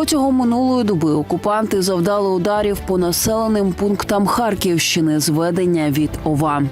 Протягом минулої доби окупанти завдали ударів по населеним пунктам Харківщини зведення від ОВА.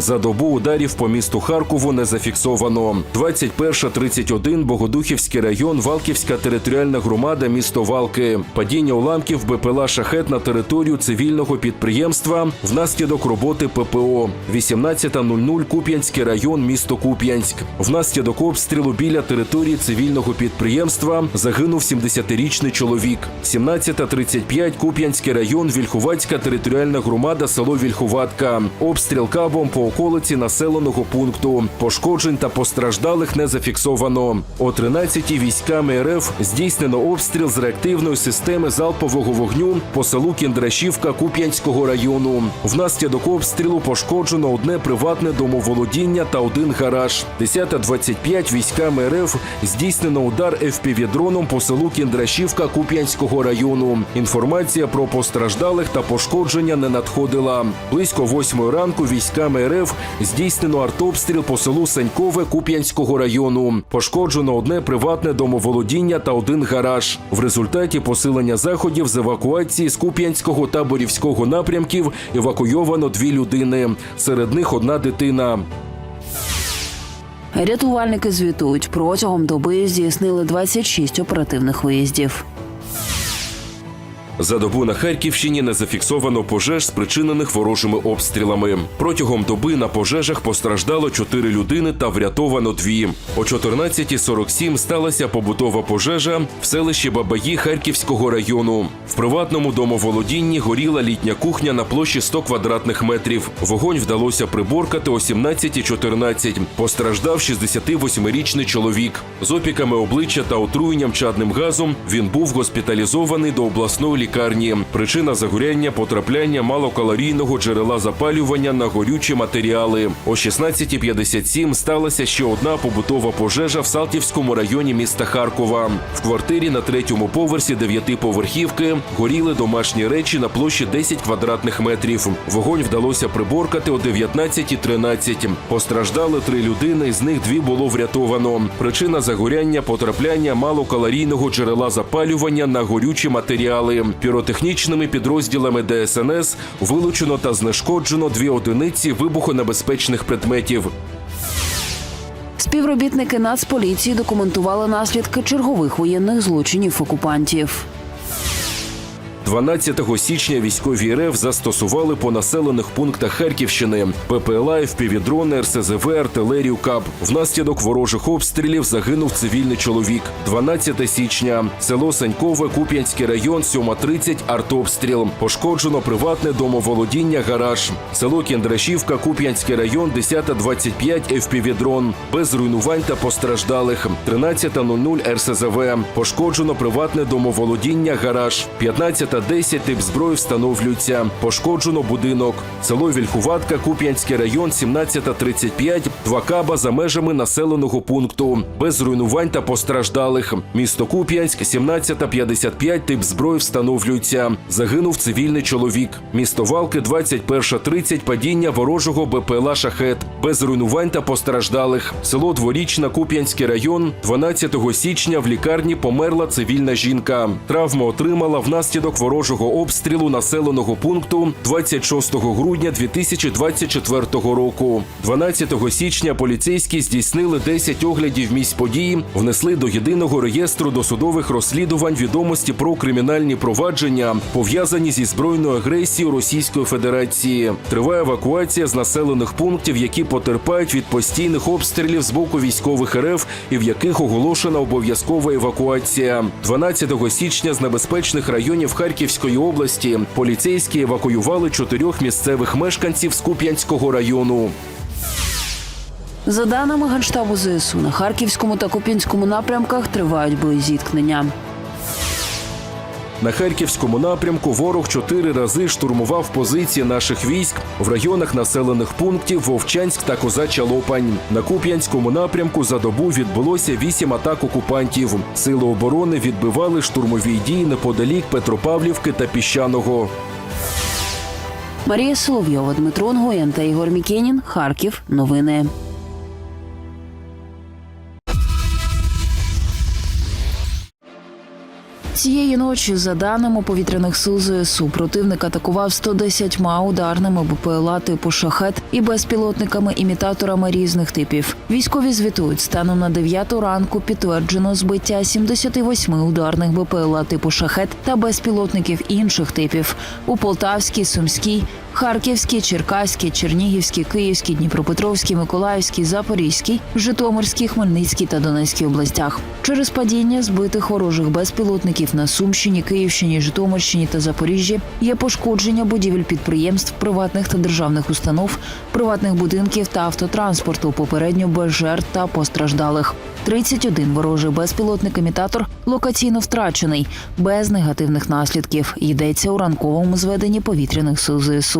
За добу ударів по місту Харкову не зафіксовано. 21.31 Богодухівський район, Валківська територіальна громада, місто Валки. Падіння уламків БПЛА «Шахет» на територію цивільного підприємства внаслідок роботи ППО. 18.00 Куп'янський район, місто Куп'янськ. Внаслідок обстрілу біля території цивільного підприємства загинув 70-річний чоловік. 17.35 Куп'янський район, Вільхуватська територіальна громада, село Вільхуватка. Обстріл кабом по околиці населеного пункту. Пошкоджень та постраждалих не зафіксовано. О 13-й військами РФ здійснено обстріл з реактивної системи залпового вогню по селу Кіндрашівка Куп'янського району. Внаслідок обстрілу пошкоджено одне приватне домоволодіння та один гараж. 10.25 військами РФ здійснено удар ФПВ-дроном по селу Кіндрашівка Куп'янського району. Інформація про постраждалих та пошкодження не надходила. Близько восьмої ранку військами РФ здійснено артобстріл по селу Санькове Куп'янського району. Пошкоджено одне приватне домоволодіння та один гараж. В результаті посилення заходів з евакуації з Куп'янського та Борівського напрямків евакуйовано дві людини. Серед них одна дитина. Рятувальники звітують, протягом доби здійснили 26 оперативних виїздів. За добу на Харківщині не зафіксовано пожеж, спричинених ворожими обстрілами. Протягом доби на пожежах постраждало 4 людини та врятовано дві. О 14.47 сталася побутова пожежа в селищі Бабаї Харківського району. В приватному домоволодінні горіла літня кухня на площі 100 квадратних метрів. Вогонь вдалося приборкати о 17.14. Постраждав 68-річний чоловік. З опіками обличчя та отруєнням чадним газом він був госпіталізований до обласної лікарні. Причина загоряння потрапляння малокалорійного джерела запалювання на горючі матеріали. О 16.57 сталася ще одна побутова пожежа в Салтівському районі міста Харкова. В квартирі на третьому поверсі дев'ятиповерхівки горіли домашні речі на площі 10 квадратних метрів. Вогонь вдалося приборкати о 19.13. Постраждали три людини, з них дві було врятовано. Причина загоряння потрапляння малокалорійного джерела запалювання на горючі матеріали. Піротехнічними підрозділами ДСНС вилучено та знешкоджено дві одиниці вибухонебезпечних предметів. Співробітники Нацполіції документували наслідки чергових воєнних злочинів окупантів. 12 січня військові РФ застосували по населених пунктах Харківщини ППЛА, ФПВ-дрони, РСЗВ, артилерію КАП. Внаслідок ворожих обстрілів загинув цивільний чоловік. 12 січня село Санькове, Куп'янський район, 7.30, артобстріл. Пошкоджено приватне домоволодіння, гараж. Село Кіндрашівка, Куп'янський район, 10.25, ФПВ-дрон. Без руйнувань та постраждалих. 13.00 РСЗВ. Пошкоджено приватне домоволодіння, гараж. 15 10 тип зброї встановлюється. Пошкоджено будинок. Село Вільхуватка, Куп'янський район, 17.35, два каба за межами населеного пункту. Без руйнувань та постраждалих. Місто Куп'янськ, 17.55, тип зброї встановлюється. Загинув цивільний чоловік. Місто Валки, 21.30, падіння ворожого БПЛА «Шахет». Без руйнувань та постраждалих. Село Дворічна, Куп'янський район, 12 січня в лікарні померла цивільна жінка. Травму отримала внаслідок ворожого обстрілу населеного пункту 26 грудня 2024 року. 12 січня поліцейські здійснили 10 оглядів місць події, внесли до єдиного реєстру досудових розслідувань відомості про кримінальні провадження, пов'язані зі збройною агресією Російської Федерації. Триває евакуація з населених пунктів, які потерпають від постійних обстрілів з боку військових РФ і в яких оголошена обов'язкова евакуація. 12 січня з небезпечних районів Харківської області поліцейські евакуювали чотирьох місцевих мешканців з Куп'янського району. За даними Генштабу ЗСУ, на Харківському та Куп'янському напрямках тривають боєзіткнення. На харківському напрямку ворог чотири рази штурмував позиції наших військ в районах населених пунктів Вовчанськ та Козача Лопань. На Куп'янському напрямку за добу відбулося вісім атак окупантів. Сили оборони відбивали штурмові дії неподалік Петропавлівки та Піщаного. Марія Соловйова, Дмитро Нгоєн та Ігор Мікенін. Харків. Новини. Цієї ночі, за даними повітряних сил ЗСУ, противник атакував 110 ударними БПЛА типу шахет і безпілотниками-імітаторами різних типів. Військові звітують, станом на 9 ранку підтверджено збиття 78 ударних БПЛА типу шахет та безпілотників інших типів у Полтавській, Сумській, Харківській, Черкаській, Чернігівській, Київській, Дніпропетровській, Миколаївській, Запорізькій, Житомирській, Хмельницькій та Донецькій областях. Через падіння збитих ворожих безпілотників на Сумщині, Київщині, Житомирщині та Запоріжжі є пошкодження будівель підприємств, приватних та державних установ, приватних будинків та автотранспорту, попередньо без жертв та постраждалих. 31 ворожий безпілотник-імітатор локаційно втрачений, без негативних наслідків. Йдеться у ранковому зведенні повітряних сил ЗСУ.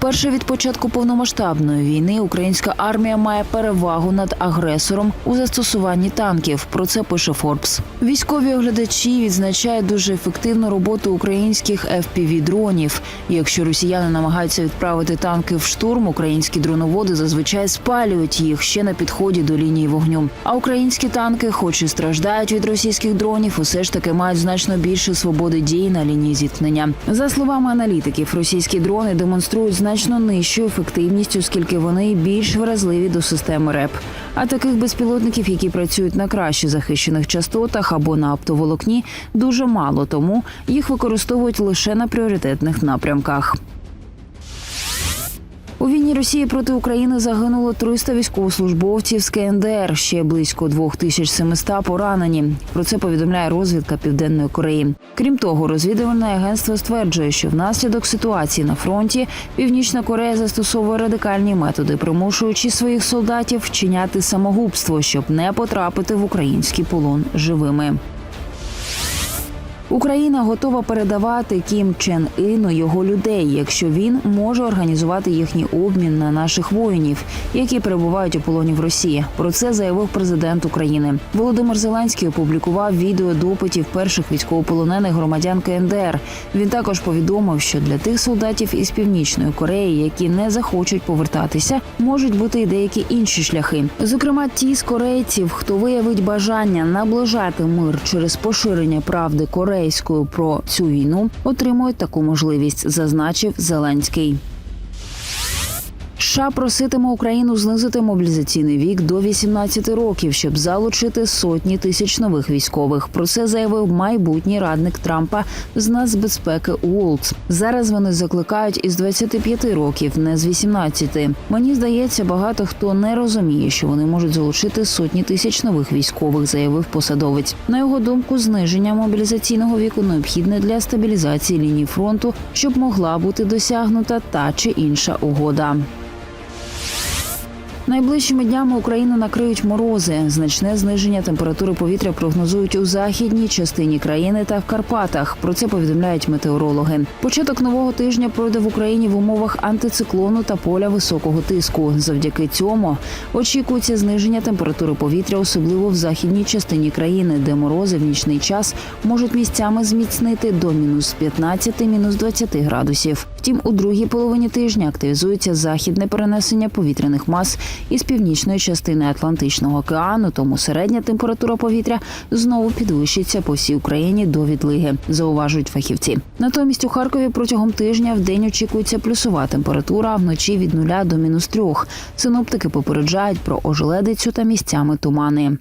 Перше від початку повномасштабної війни українська армія має перевагу над агресором у застосуванні танків. Про це пише Форбс. Військові оглядачі відзначають дуже ефективну роботу українських fpv дронів. Якщо росіяни намагаються відправити танки в штурм, українські дроноводи зазвичай спалюють їх ще на підході до лінії вогню. А українські танки, хоч і страждають від російських дронів, усе ж таки мають значно більше свободи дій на лінії зіткнення. За словами аналітиків, російські дрони демонструють значно нижчою ефективністю, оскільки вони більш вразливі до системи РЕП. А таких безпілотників, які працюють на краще захищених частотах або на оптоволокні, дуже мало, тому їх використовують лише на пріоритетних напрямках. У війні Росії проти України загинуло 300 військовослужбовців з КНДР. Ще близько 2700 поранені. Про це повідомляє розвідка Південної Кореї. Крім того, розвідувальне агентство стверджує, що внаслідок ситуації на фронті Північна Корея застосовує радикальні методи, примушуючи своїх солдатів вчиняти самогубство, щоб не потрапити в український полон живими. Україна готова передавати Кім Чен Іну його людей, якщо він може організувати їхній обмін на наших воїнів, які перебувають у полоні в Росії. Про це заявив президент України. Володимир Зеленський опублікував відео допитів перших військовополонених громадян КНДР. Він також повідомив, що для тих солдатів із північної Кореї, які не захочуть повертатися, можуть бути й деякі інші шляхи. Зокрема, ті з корейців, хто виявить бажання наближати мир через поширення правди корейською про цю війну, отримують таку можливість, зазначив Зеленський. США проситиме Україну знизити мобілізаційний вік до 18 років, щоб залучити сотні тисяч нових військових. Про це заявив майбутній радник Трампа з нацбезпеки Уолтс. Зараз вони закликають із 25 років, не з 18. Мені здається, багато хто не розуміє, що вони можуть залучити сотні тисяч нових військових, заявив посадовець. На його думку, зниження мобілізаційного віку необхідне для стабілізації лінії фронту, щоб могла бути досягнута та чи інша угода. Найближчими днями Україну накриють морози. Значне зниження температури повітря прогнозують у західній частині країни та в Карпатах. Про це повідомляють метеорологи. Початок нового тижня пройде в Україні в умовах антициклону та поля високого тиску. Завдяки цьому очікується зниження температури повітря, особливо в західній частині країни, де морози в нічний час можуть місцями зміцнити до мінус 15, мінус 20 градусів. Втім, у другій половині тижня активізується західне перенесення повітряних мас із північної частини Атлантичного океану, тому середня температура повітря знову підвищиться по всій Україні до відлиги, зауважують фахівці. Натомість у Харкові протягом тижня в день очікується плюсова температура, вночі від нуля до мінус трьох. Синоптики попереджають про ожеледицю та місцями тумани.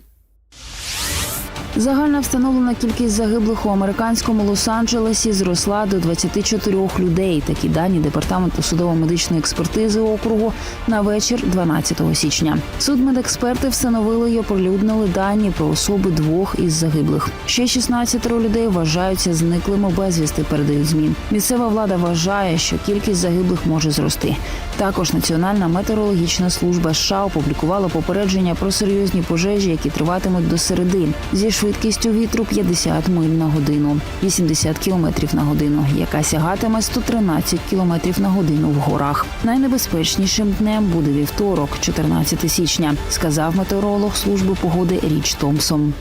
Загальна встановлена кількість загиблих у американському Лос-Анджелесі зросла до 24 людей. Такі дані департаменту судово-медичної експертизи округу на вечір 12 січня. Судмедексперти встановили й оприлюднили дані про особи двох із загиблих. Ще 16 людей вважаються зниклими безвісти. Передають змі. Місцева влада вважає, що кількість загиблих може зрости. Також Національна метеорологічна служба США опублікувала попередження про серйозні пожежі, які триватимуть до середи. Зі швидкістю вітру 50 миль на годину, 80 км на годину, яка сягатиме 113 км на годину в горах. Найнебезпечнішим днем буде вівторок, 14 січня, сказав метеоролог служби погоди Річ Томпсон.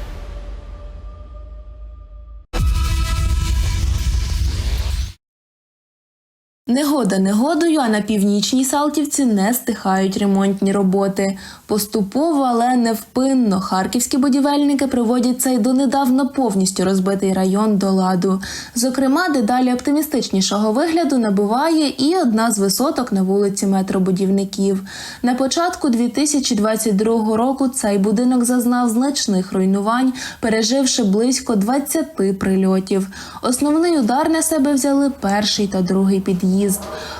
Негода негодою, а на північній Салтівці не стихають ремонтні роботи. Поступово, але невпинно харківські будівельники приводять цей донедавна повністю розбитий район до ладу. Зокрема, дедалі оптимістичнішого вигляду набуває і одна з висоток на вулиці метробудівників. На початку 2022 року цей будинок зазнав значних руйнувань, переживши близько 20 прильотів. Основний удар на себе взяли перший та другий під'їзд.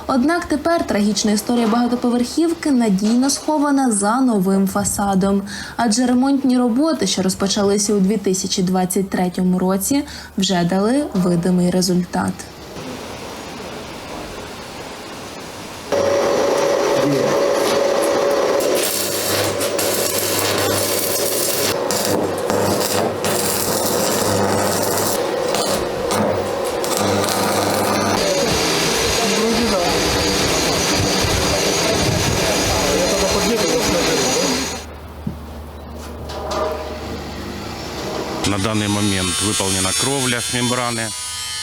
Однак тепер трагічна історія багатоповерхівки надійно схована за новим фасадом, адже ремонтні роботи, що розпочалися у 2023 році, вже дали видимий результат. Выполнена кровля мембраны.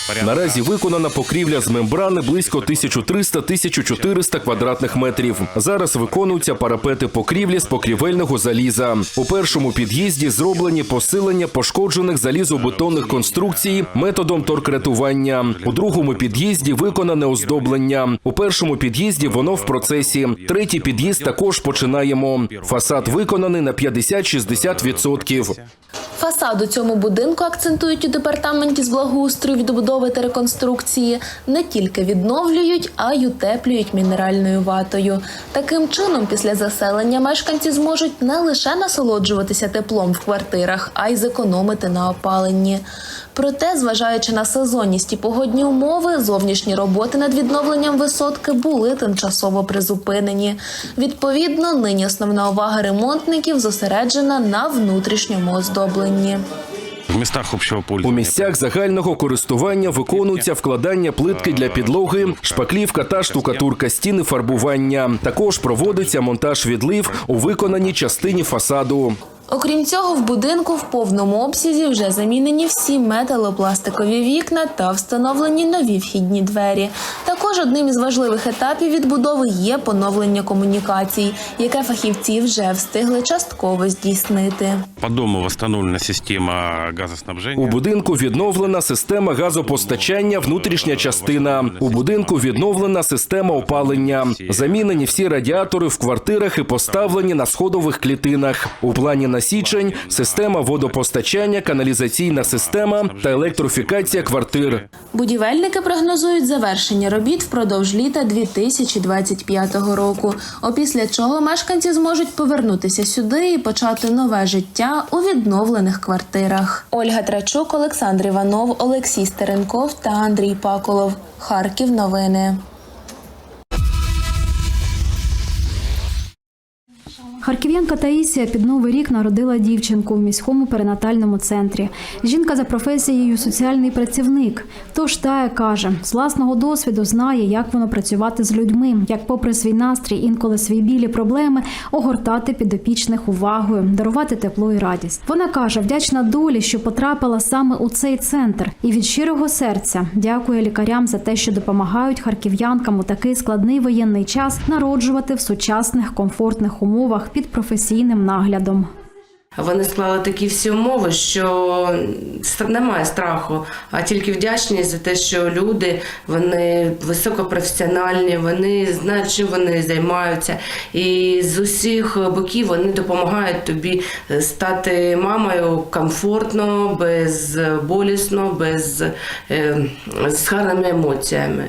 Порядка Наразі виконана покрівля з мембрани близько 1300-1400 квадратних метрів. Зараз виконуються парапети покрівлі з покрівельного заліза. У першому під'їзді зроблені посилення пошкоджених залізобетонних конструкцій методом торкретування. У другому під'їзді виконане оздоблення. У першому під'їзді воно в процесі. Третій під'їзд також починаємо. Фасад виконаний на 50-60%. Фасад у цьому будинку акцентують у департаменті з благоустрою відбудови та реконструкції не тільки відновлюють, а й утеплюють мінеральною ватою. Таким чином, після заселення мешканці зможуть не лише насолоджуватися теплом в квартирах, а й зекономити на опаленні. Проте, зважаючи на сезонність і погодні умови, зовнішні роботи над відновленням висотки були тимчасово призупинені. Відповідно, нині основна увага ремонтників зосереджена на внутрішньому оздобленні. В местах общего У місцях загального користування виконуються вкладання плитки для підлоги, шпаклівка та штукатурка стіни фарбування. Також проводиться монтаж відлив у виконаній частині фасаду. Окрім цього, в будинку в повному обсязі вже замінені всі металопластикові вікна та встановлені нові вхідні двері. Також одним із важливих етапів відбудови є поновлення комунікацій, яке фахівці вже встигли частково здійснити. По дому восстановлена система газоснабжения. У будинку відновлена система газопостачання, внутрішня частина. У будинку відновлена система опалення. Замінені всі радіатори в квартирах і поставлені на сходових клітинах. У плані на січень система водопостачання, каналізаційна система та електрофікація квартир. Будівельники прогнозують завершення робіт впродовж літа 2025 року. Опісля чого мешканці зможуть повернутися сюди і почати нове життя у відновлених квартирах. Ольга Трачук, Олександр Іванов, Олексій Стеренков та Андрій Паколов. Харків. Новини. Харків'янка Таїсія під новий рік народила дівчинку в міському перинатальному центрі. Жінка за професією соціальний працівник. Тож Тая каже, з власного досвіду знає, як воно працювати з людьми, як, попри свій настрій, інколи свої білі проблеми, огортати підопічних увагою, дарувати тепло і радість. Вона каже, вдячна долі, що потрапила саме у цей центр, і від щирого серця дякує лікарям за те, що допомагають харків'янкам у такий складний воєнний час народжувати в сучасних комфортних умовах під професійним наглядом. Вони склали такі всі умови, що немає страху, а тільки вдячність за те, що люди вони високопрофесіональні, вони знають, чим вони займаються, і з усіх боків вони допомагають тобі стати мамою комфортно, безболісно, без е, з гарними емоціями.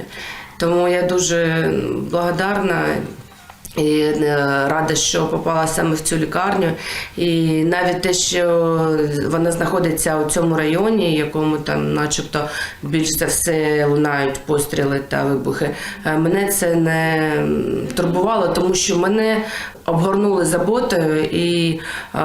Тому я дуже благодарна І е, рада, що попала саме в цю лікарню. І навіть те, що вона знаходиться у цьому районі, якому там, начебто, більш за все лунають постріли та вибухи, е, мене це не турбувало, тому що мене обгорнули заботою і е,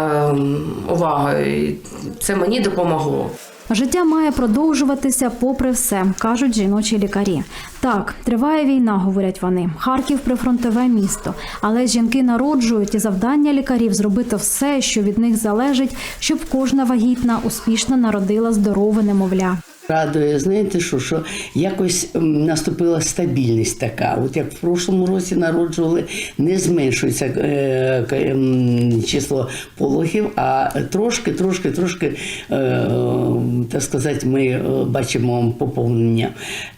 увагою. І це мені допомогло. Життя має продовжуватися попри все, кажуть жіночі лікарі. Так, триває війна, говорять вони. Харків прифронтове місто. Але жінки народжують і завдання лікарів зробити все, що від них залежить, щоб кожна вагітна успішно народила здорове немовля. Радує, знаєте, що, що якось наступила стабільність така. От як в прошлому році народжували, не зменшується е, к- число пологів, а трошки, трошки, трошки, е, е, так сказати, ми е, бачимо поповнення.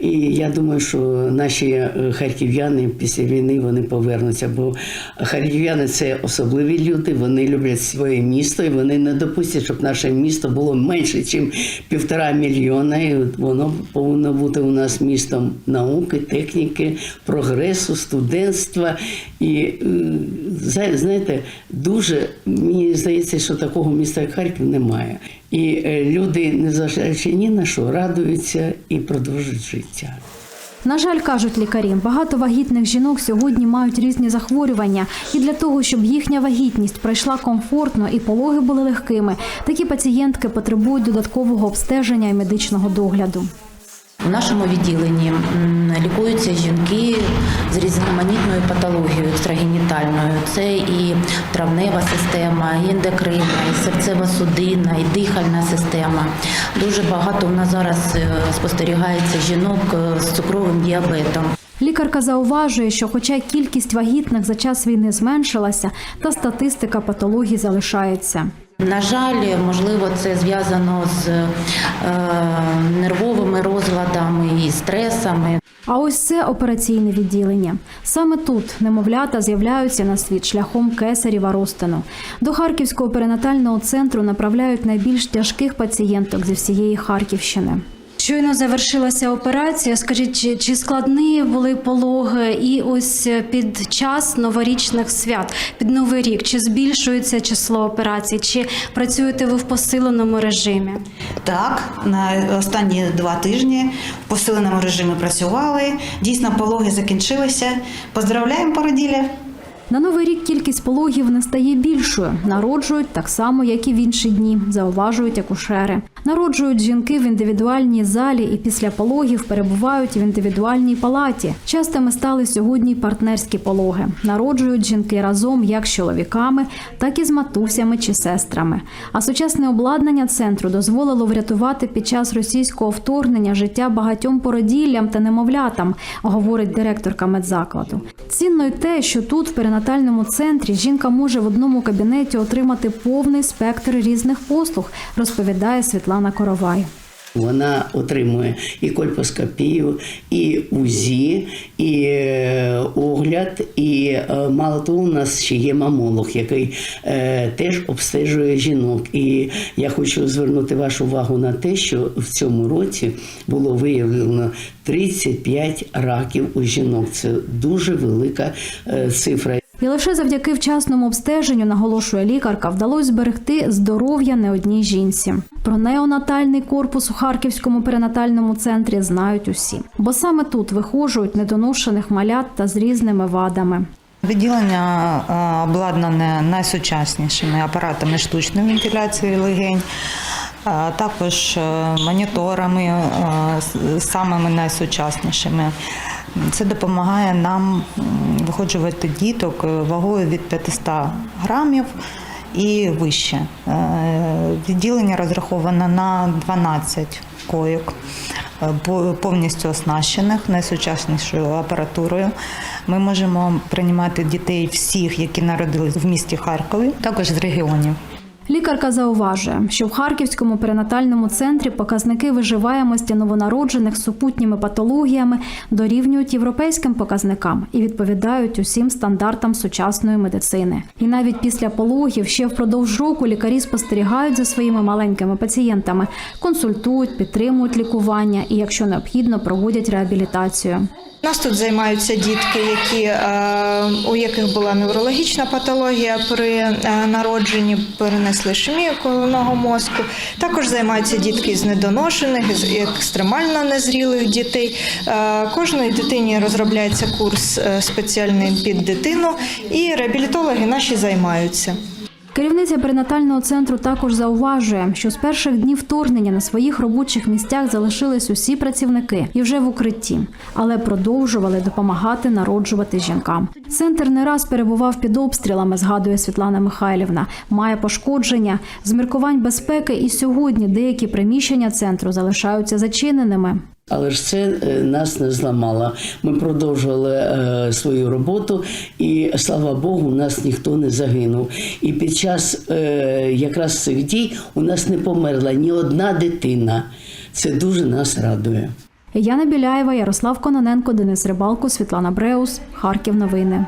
І я думаю, що наші е, харків'яни після війни вони повернуться, бо харків'яни це особливі люди, вони люблять своє місто і вони не допустять, щоб наше місто було менше, ніж півтора мільйона. І воно повинно бути у нас містом науки, техніки, прогресу, студентства. І е, знаєте, дуже мені здається, що такого міста, як Харків, немає. І е, люди, незважаючи ні на що, радуються і продовжують життя. На жаль, кажуть лікарі, багато вагітних жінок сьогодні мають різні захворювання, і для того, щоб їхня вагітність пройшла комфортно і пологи були легкими, такі пацієнтки потребують додаткового обстеження і медичного догляду. У нашому відділенні лікуються жінки з різноманітною патологією екстрагенітальною. Це і травнева система, і ендокринна, і серцево-судинна, і дихальна система. Дуже багато у нас зараз е, спостерігається жінок е, з цукровим діабетом. Лікарка зауважує, що, хоча кількість вагітних за час війни зменшилася, та статистика патологій залишається. На жаль, можливо, це зв'язано з е, нервовими розладами і стресами. А ось це операційне відділення. Саме тут немовлята з'являються на світ шляхом кесарєва розтину. До Харківського перинатального центру направляють найбільш тяжких пацієнток зі всієї Харківщини. Щойно завершилася операція. Скажіть, чи, складні були пологи і ось під час новорічних свят, під новий рік, чи збільшується число операцій, чи працюєте ви в посиленому режимі? Так, на останні два тижні в посиленому режимі працювали. Дійсно, пологи закінчилися. Поздравляємо породілля. На новий рік кількість пологів не стає більшою. Народжують так само, як і в інші дні, зауважують акушери. Народжують жінки в індивідуальній залі і після пологів перебувають в індивідуальній палаті. Частими стали сьогодні партнерські пологи. Народжують жінки разом як з чоловіками, так і з матусями чи сестрами. А сучасне обладнання центру дозволило врятувати під час російського вторгнення життя багатьом породіллям та немовлятам, говорить директорка медзакладу. Цінно й те, що тут, в перинатальному центрі, жінка може в одному кабінеті отримати повний спектр різних послуг, розповідає Світлана Коровай. Вона отримує і кольпоскопію, і УЗІ, і е, огляд, і е, мало того, у нас ще є мамолог, який е, теж обстежує жінок. І я хочу звернути вашу увагу на те, що в цьому році було виявлено 35 раків у жінок. Це дуже велика цифра. І лише завдяки вчасному обстеженню, наголошує лікарка, вдалося зберегти здоров'я не одній жінці. Про неонатальний корпус у Харківському перинатальному центрі знають усі, бо саме тут вихожують недоношених малят та з різними вадами. Відділення е, обладнане найсучаснішими апаратами штучної вентиляції легень, також е, моніторами е, самими найсучаснішими. Це допомагає нам виходжувати діток е, вагою від 500 грамів і вище. Відділення розраховано на 12 койок, по- повністю оснащених найсучаснішою апаратурою. Ми можемо приймати дітей всіх, які народились в місті Харкові, також з регіонів. Лікарка зауважує, що в Харківському перинатальному центрі показники виживаємості новонароджених з супутніми патологіями дорівнюють європейським показникам і відповідають усім стандартам сучасної медицини. І навіть після пологів ще впродовж року лікарі спостерігають за своїми маленькими пацієнтами, консультують, підтримують лікування і, якщо необхідно, проводять реабілітацію. Нас тут займаються дітки, які, е, у яких була неврологічна патологія при е, народженні, перенесли ішемію головного мозку. Також займаються дітки з недоношених, з екстремально незрілих дітей. Е, Кожної дитині розробляється курс е, спеціальний під дитину, і реабілітологи наші займаються. Керівниця перинатального центру також зауважує, що з перших днів вторгнення на своїх робочих місцях залишились усі працівники і вже в укритті, але продовжували допомагати народжувати жінкам. Центр не раз перебував під обстрілами, згадує Світлана Михайлівна. Має пошкодження з міркувань безпеки, і сьогодні деякі приміщення центру залишаються зачиненими. Але ж це е, нас не зламало. Ми продовжували е, свою роботу, і слава Богу, у нас ніхто не загинув. І під час е, якраз цих дій у нас не померла ні одна дитина. Це дуже нас радує. Яна Біляєва, Ярослав Кононенко, Денис Рибалко, Світлана Бреус, Харків. Новини.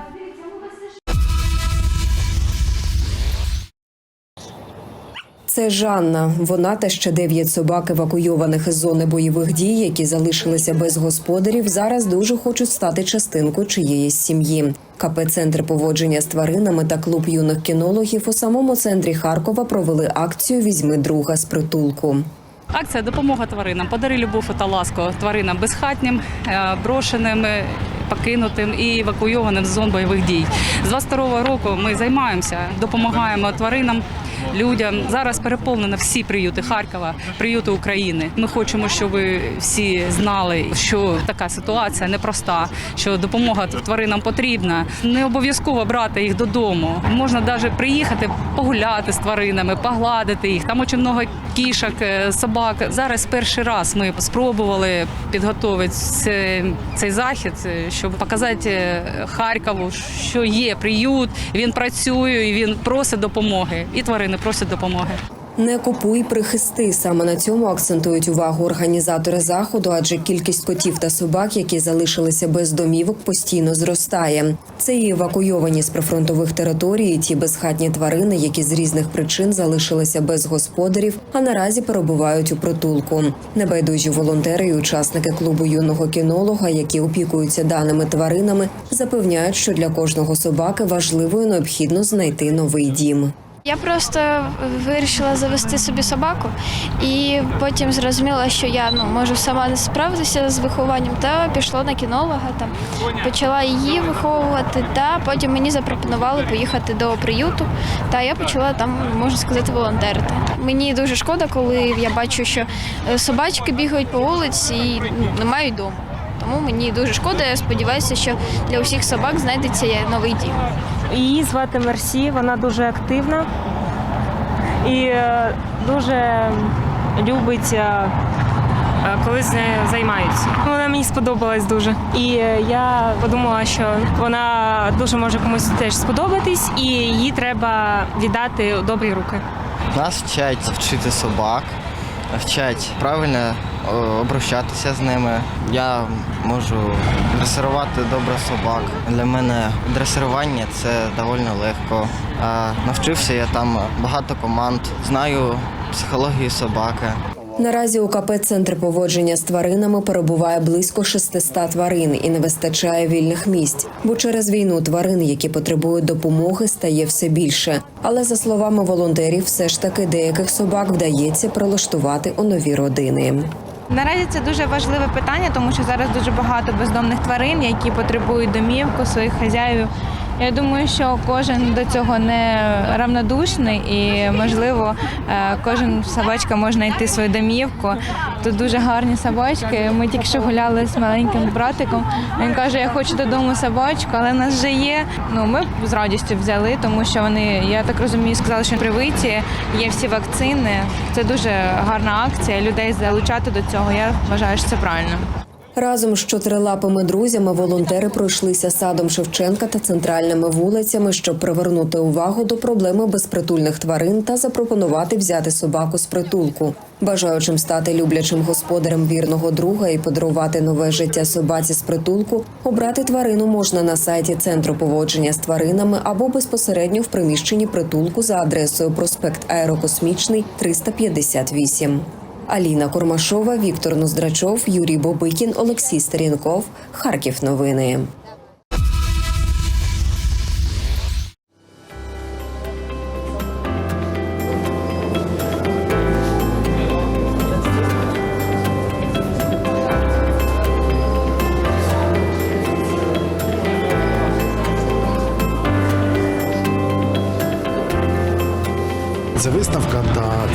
Це Жанна. Вона та ще дев'ять собак, евакуйованих із зони бойових дій, які залишилися без господарів. Зараз дуже хочуть стати частинкою чиєїсь сім'ї. КП «Центр поводження з тваринами та клуб юних кінологів у самому центрі Харкова провели акцію Візьми друга з притулку. Акція допомога тваринам. Подари любов та ласку тваринам безхатнім, е, брошеним, е, покинутим і евакуйованим з зон бойових дій. З 22 року ми займаємося, допомагаємо тваринам. Людям зараз переповнено всі приюти Харкова, приюти України. Ми хочемо, щоб ви всі знали, що така ситуація непроста, що допомога тваринам потрібна. Не обов'язково брати їх додому. Можна навіть приїхати погуляти з тваринами, погладити їх. Там дуже багато кішок, е, собак. Зараз перший раз ми спробували підготувати це- цей захід, е, щоб показати е, Харкову, що є приют, він працює, і він просить допомоги. І тварини просять допомоги. Не купуй, прихисти. Саме на цьому акцентують увагу організатори заходу, адже кількість котів та собак, які залишилися без домівок, постійно зростає. Це і евакуйовані з прифронтових територій, ті безхатні тварини, які з різних причин залишилися без господарів, а наразі перебувають у притулку. Небайдужі волонтери і учасники клубу юного кінолога, які опікуються даними тваринами, запевняють, що для кожного собаки важливо і необхідно знайти новий дім. Я просто вирішила завести собі собаку, і потім зрозуміла, що я ну можу сама не справитися з вихованням, та пішла на кінолога. Там почала її виховувати. Та потім мені запропонували поїхати до приюту. Та я почала там, можна сказати, волонтерити. Мені дуже шкода, коли я бачу, що е, собачки бігають по вулиці і ну, не мають дому. Тому мені дуже шкода. Я сподіваюся, що для усіх собак знайдеться новий дім. Її звати Мерсі, вона дуже активна і е, дуже любить, е, е, коли з нею займаються. Вона мені сподобалась дуже. І я подумала, що вона дуже може комусь теж сподобатись, і її треба віддати у добрі руки. Нас вчать вчити собак, вчать правильно обращатися з ними. Я можу дресирувати добре собак. Для мене дресирування це доволі легко. А, навчився я там багато команд, знаю психологію собаки. Наразі у КП «Центр поводження з тваринами перебуває близько 600 тварин і не вистачає вільних місць, бо через війну тварин, які потребують допомоги, стає все більше. Але за словами волонтерів, все ж таки деяких собак вдається прилаштувати у нові родини. Наразі це дуже важливе питання, тому що зараз дуже багато бездомних тварин, які потребують домівку своїх хазяїв. Я думаю, що кожен до цього не равнодушний і, можливо, е, кожен собачка може знайти свою домівку. Тут дуже гарні собачки. Ми тільки що гуляли з маленьким братиком. Він каже, я хочу додому собачку, але в нас вже є. Ну, ми з радістю взяли, тому що вони, я так розумію, сказали, що привиті, є всі вакцини. Це дуже гарна акція. Людей залучати до цього. Я вважаю, що це правильно. Разом з чотирилапими друзями волонтери пройшлися садом Шевченка та центральними вулицями, щоб привернути увагу до проблеми безпритульних тварин та запропонувати взяти собаку з притулку. Бажаючим стати люблячим господарем вірного друга і подарувати нове життя собаці з притулку, обрати тварину можна на сайті Центру поводження з тваринами або безпосередньо в приміщенні притулку за адресою проспект Аерокосмічний 358. Аліна Кормашова, Віктор Ноздрачов, Юрій Бобикін, Олексій Старінков. Харків новини.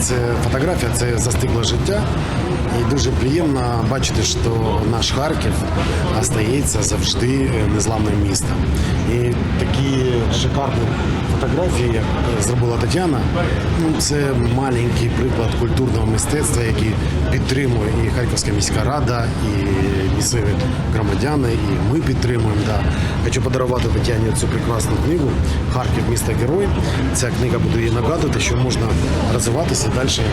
Це фотографія, це застигле життя. І дуже приємно бачити, що наш Харків остається завжди незламним містом. І такі шикарні фотографії, як зробила Тетяна, ну це маленький приклад культурного мистецтва, який підтримує і Харківська міська рада, і місцеві громадяни, і ми підтримуємо. Да. Хочу подарувати Тетяні цю прекрасну книгу Харків місто герой. Ця книга буде їй нагадувати, що можна розвиватися далі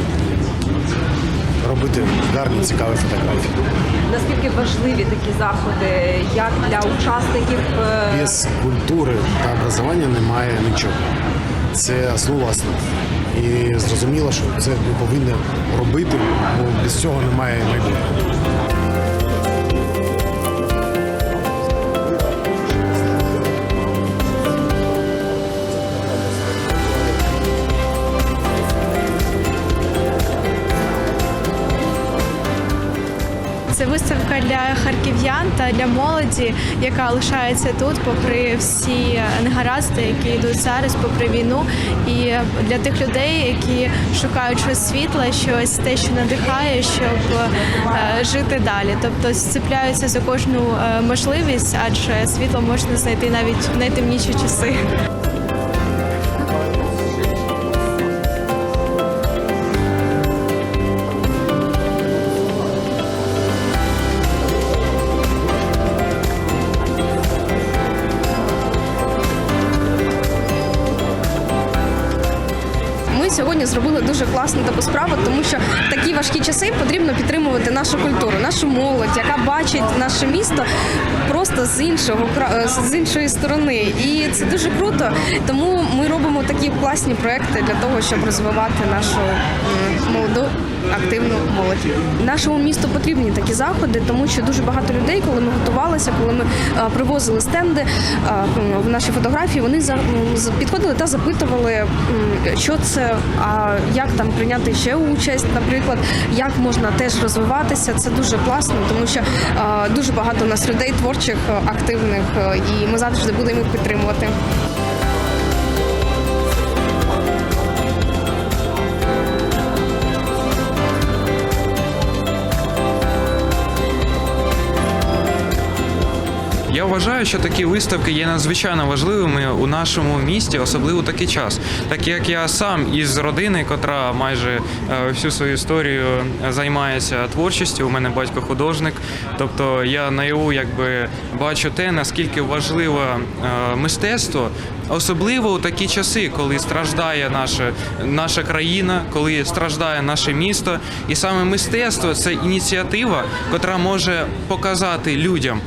робити гарні, цікаві фотографії. Наскільки важливі такі заходи, як для учасників? е, Без культури та образування немає нічого. Це основа основ. І зрозуміло, що це ми повинні робити, бо без цього немає майбутнього. Харків'ян та для молоді, яка лишається тут, попри всі негаразди, які йдуть зараз, попри війну. І для тих людей, які шукають щось світле, щось те, що надихає, щоб е, жити далі. Тобто зцепляються за кожну е, можливість, адже світло можна знайти навіть в найтемніші часи. Сьогодні зробили дуже класну таку справу, тому що в такі важкі часи потрібно підтримувати нашу культуру, нашу молодь, яка бачить наше місто просто з іншого кра- з іншої сторони. І це дуже круто. Тому ми робимо такі класні проекти для того, щоб розвивати нашу молоду. Активну молодь нашому місту потрібні такі заходи, тому що дуже багато людей, коли ми готувалися, коли ми е, привозили стенди е, в наші фотографії, вони за підходили та запитували, що це, а як там прийняти ще участь, наприклад, як можна теж розвиватися. Це дуже класно, тому що е, дуже багато у нас людей творчих, активних, і ми завжди будемо їх підтримувати. Я вважаю, що такі виставки є надзвичайно важливими у нашому місті, особливо такий час. Так як я сам із родини, котра майже е, всю свою історію займається творчістю. У мене батько художник. Тобто я наяву якби бачу те, наскільки важливе е, мистецтво, особливо у такі часи, коли страждає наша, наша країна, коли страждає наше місто. І саме мистецтво це ініціатива, котра може показати людям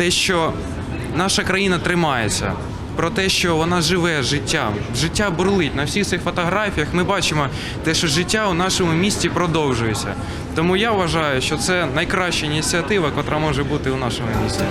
те, що наша країна тримається, про те, що вона живе життям, життя бурлить. На всіх цих фотографіях ми бачимо те, що життя у нашому місті продовжується. Тому я вважаю, що це найкраща ініціатива, яка може бути у нашому місті.